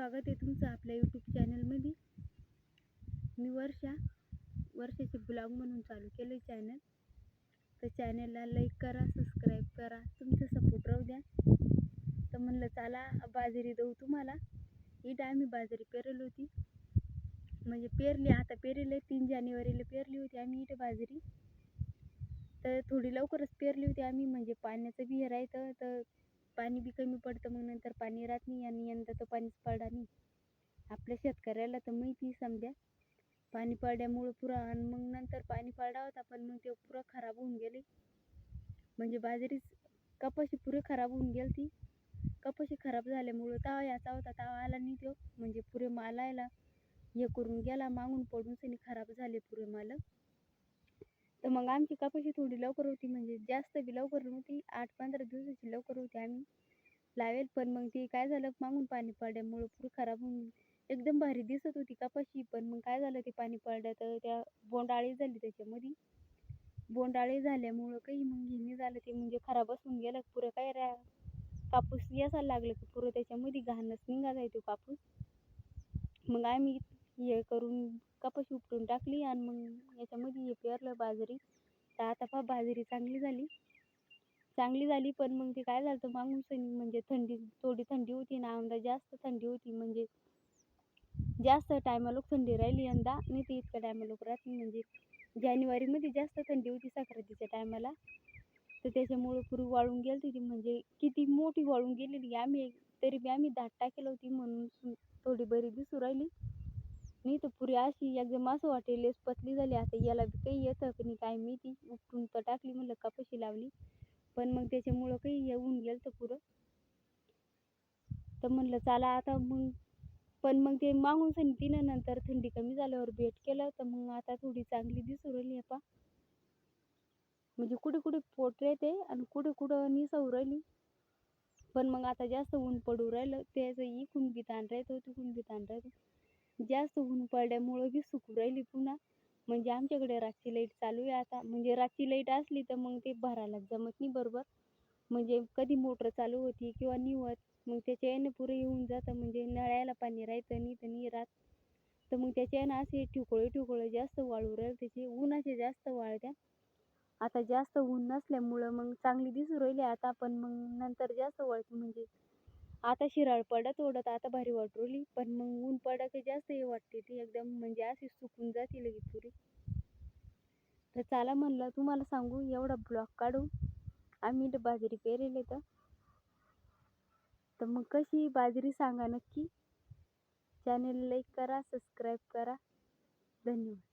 स्वागत आहे तुमचं आपल्या यूट्यूब चॅनलमध्ये मी वर्षा वर्षाचे ब्लॉग म्हणून चालू केलं आहे चॅनल तर चॅनलला लाईक करा सबस्क्राईब करा तुमचं सपोर्ट राहू द्या. तर म्हणलं चला बाजरी देऊ तुम्हाला. इथं आम्ही बाजरी पेरली होती. म्हणजे पेरली आता पेरले तीन जानेवारीला पेरली होती आम्ही इथं बाजरी. तर थोडी लवकरच पेरली होती आम्ही म्हणजे पाण्याचं विहीर आहे तर पाणी बी कमी पडतं मग नंतर पाणी राहत नाही आणि यंदा तर पाणीच पडा नाही. आपल्या शेतकऱ्याला तर माहिती समजा. पाणी पडल्यामुळं पुरा आणि मग नंतर पाणी पडला होता पण मग ते पुरं खराब होऊन गेले. म्हणजे बाजरीच कपाशी पुरे खराब होऊन गेली ती. कपाशी खराब झाल्यामुळं तावा याचा होता तावा आला नाही तो. म्हणजे पुरे मालायला हे करून गेला मागून पडून सनी खराब झाले पुरे माल तर मग आमची कपाशी थोडी लवकर होती म्हणजे जास्त बी लवकर नव्हती. आठ पंधरा दिवसाची लवकर होती आम्ही. लावेल पण मग ती काय झालं मागून पाणी पडल्यामुळं पुरं खराब होऊन एकदम भारी दिसत होती कपाशी. पण मग काय झालं ते पाणी पडलं तर त्या बोंडाळी झाली त्याच्यामध्ये. बोंडाळी झाल्यामुळं काही मग हे झालं ते म्हणजे खराबच होऊन गेलं. पुरं काय रा कापूस यायला लागलं की पुरं त्याच्यामध्ये घाणच निघाला तो कापूस. मग आम्ही हे करून कपाशी उपटून टाकली आणि मग याच्यामध्ये हे पेरलं बाजरी. तर आता पहा बाजरी चांगली झाली. चांगली झाली पण मग ते काय झालं तर मागून सनी म्हणजे थंडी थोडी थंडी होती ना आमदा जास्त थंडी होती. म्हणजे जास्त टायमाला थंडी राहिली यंदा नाही ते इतक्या टायमाला राहत नाही. म्हणजे जानेवारीमध्ये जास्त थंडी होती संक्रांतीच्या टायमाला तर त्याच्यामुळं पुरी वाळून गेली ती. म्हणजे किती मोठी वाळून गेलेली. आम्ही तरी बी आम्ही दाट टाकेल होती म्हणून थोडी बरी दिसू राहिली. नाही तर पुरी अशी एकदम असं वाटेल पतली झाली. आता याला बी काही येतं की नाही काय मी ती उपटून तर टाकली म्हणलं कपाशी लावली. पण मग त्याच्यामुळं काही येऊन गेलं तर पुरं. तर म्हणलं चला आता मग. पण मग ते मागून सनी तिनं नंतर थंडी कमी झाल्यावर भेट केलं तर मग आता थोडी चांगली दिसू राहिली आहे पा म्हणजे कुठे कुठे पोट येते आणि कुठे कुठं निसवू राहिली. पण मग आता जास्त ऊन पडू राहिलं. त्याचं इकून बी ताण राहतो तिकून बी ताण राहतो जास्त ऊन पडल्यामुळं बी सुकू राहिली पुन्हा. म्हणजे आमच्याकडे रातची लाइट चालू आहे आता. म्हणजे रातची लाइट असली तर मग ते भरायला जमत नाही बरोबर. म्हणजे कधी मोटर चालू होती किंवा निवत मग त्याच्या यानं पुरं येऊन जातं. म्हणजे नळायला पाणी राहतं नाही तर नाही राहत. तर मग त्याच्या यानं असे ठिकोळे ठिकोळे जास्त वाळू राहिले. त्याचे उन्हाचे जास्त वाळत्या आता जास्त ऊन नसल्यामुळं मग चांगली दिसू राहिली. आता पण मग नंतर जास्त वळते. म्हणजे आता शिराळ पडत ओढत आता भारी वाटली पण मग ऊन पडत जास्त हे वाटते ती एकदम म्हणजे अशी सुकून जाते लगेच पुरी. तर चला म्हणलं तुम्हाला सांगू एवढा ब्लॉक काढू. आम्ही तर बाजरी पेरेले तर. तर मग कशी बाजरी सांगा नक्की. चॅनल लाईक करा सबस्क्राईब करा. धन्यवाद.